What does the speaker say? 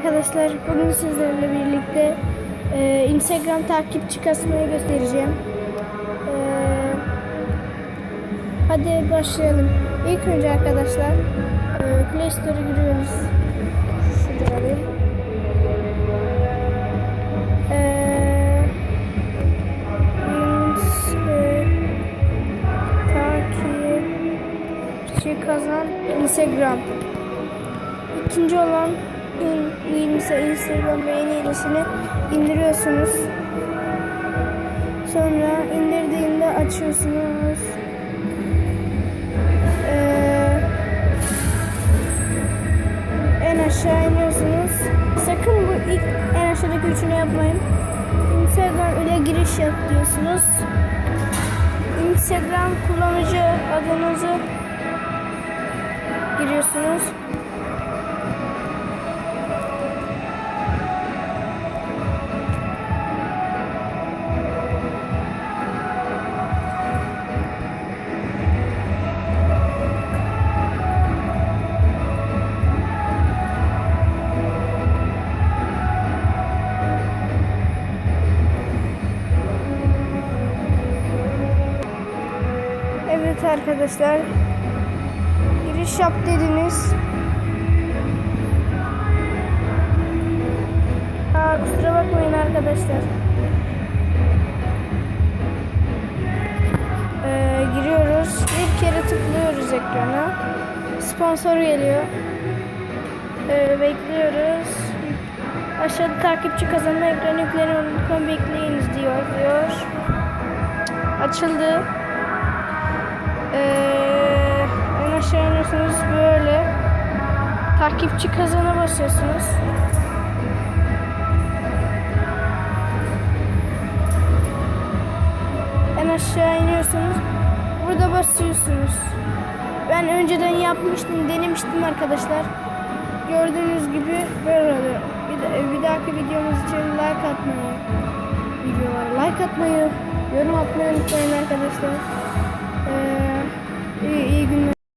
arkadaşlar. Bugün sizlerle birlikte e, Instagram takipçi kasmayı göstereceğim. E, hadi başlayalım. İlk önce arkadaşlar e, Play Store'a giriyoruz. Şurada. E, kazan Instagram. İkinci olan iyimse Instagram ve en iyisini indiriyorsunuz. Sonra indirdiğinde açıyorsunuz. Ee, en aşağı iniyorsunuz. Sakın bu ilk en aşağıdaki üçünü yapmayın. Instagram ile giriş yap diyorsunuz. Instagram kullanıcı adınızı giriyorsunuz. Evet arkadaşlar. Giriş yap dediniz. Aa, kusura bakmayın arkadaşlar. Ee, giriyoruz. Bir kere tıklıyoruz ekrana. Sponsor geliyor. Ee, bekliyoruz. Aşağıda takipçi kazanma ekranı yüklerini unutma bekleyiniz diyor diyor. Açıldı. Ee, en aşağı iniyorsunuz böyle. Takipçi kazana basıyorsunuz. En aşağı iniyorsunuz. Burada basıyorsunuz. Ben önceden yapmıştım, denemiştim arkadaşlar. Gördüğünüz gibi böyle oluyor. Bir, de, bir dahaki videomuz için like atmayı, videolara like atmayı, yorum atmayı unutmayın arkadaşlar. Ee, iyi, iyi günler.